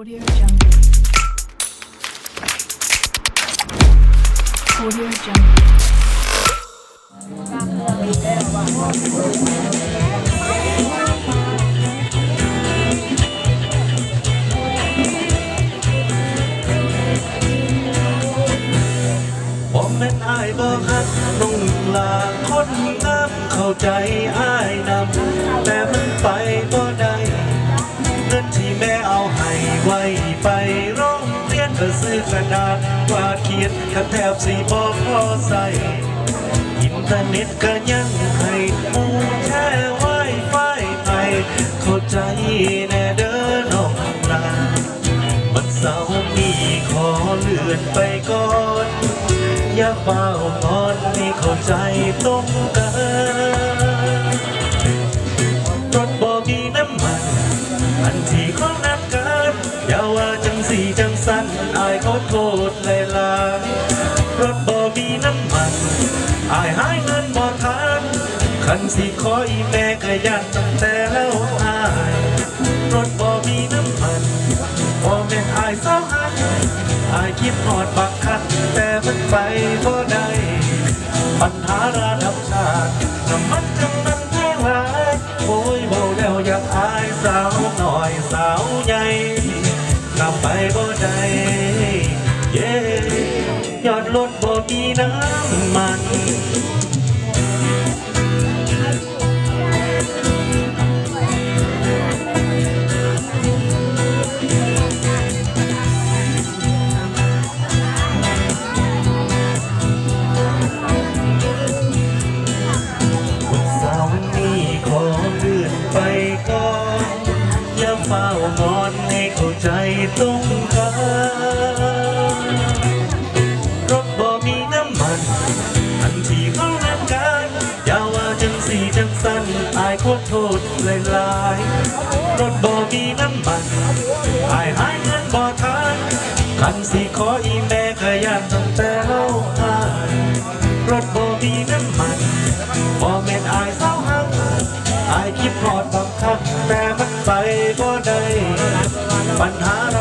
Audio Jungle. Audio Jungle. ผมเป็นอายบ่ฮักน้องลาคนงามเข้าใจอายนำ โรงเรียนก็ซื้อกระดาษวาดเขียนก็แทบสิบ่พอใส่อินเทอร์เน็ตก็ยังให้มูแช่ไวไฟไปเข้าใจแน่เด้อน้องลาวันเสาร์นี้ขอเลื่อนไปก่อน อย่าเฝ้างอนให้เข้าใจตรงกัน จังสีจังสันอายขอโทษเลยลารถบ่มีน้ำมันอายหายเงินบ่ทันคันสิขออีแม่ก็ยันตั้งแต่แล้วอายรถบ่มีน้ำมันบ่แม่นอายเศร้าหักอายคิดหอดบักคันแต่มันไปบ่ได้ปัญหาระดับชาติน้ำมันจังมันแพงหลายโอ้ยเบาแล้วอยากอายสาวหน่อยสาวใหญ่ น้ำมัน เสาร์นี้ขอเลื่อนไปก่อนอย่าเฝ้างอนให้เข้าใจตรงกันร ขอโทษหลายๆรถบ่มีน้ำมันอายหายเงินบ่ทันคันสิขออีแม่ก็ยันตั้งแต่เฮาหายรถบ่มีน้ำมันบ่แม่นอายเศร้าหักอายคิดพอดบังคับแต่มันไปบ่ได้ปัญหา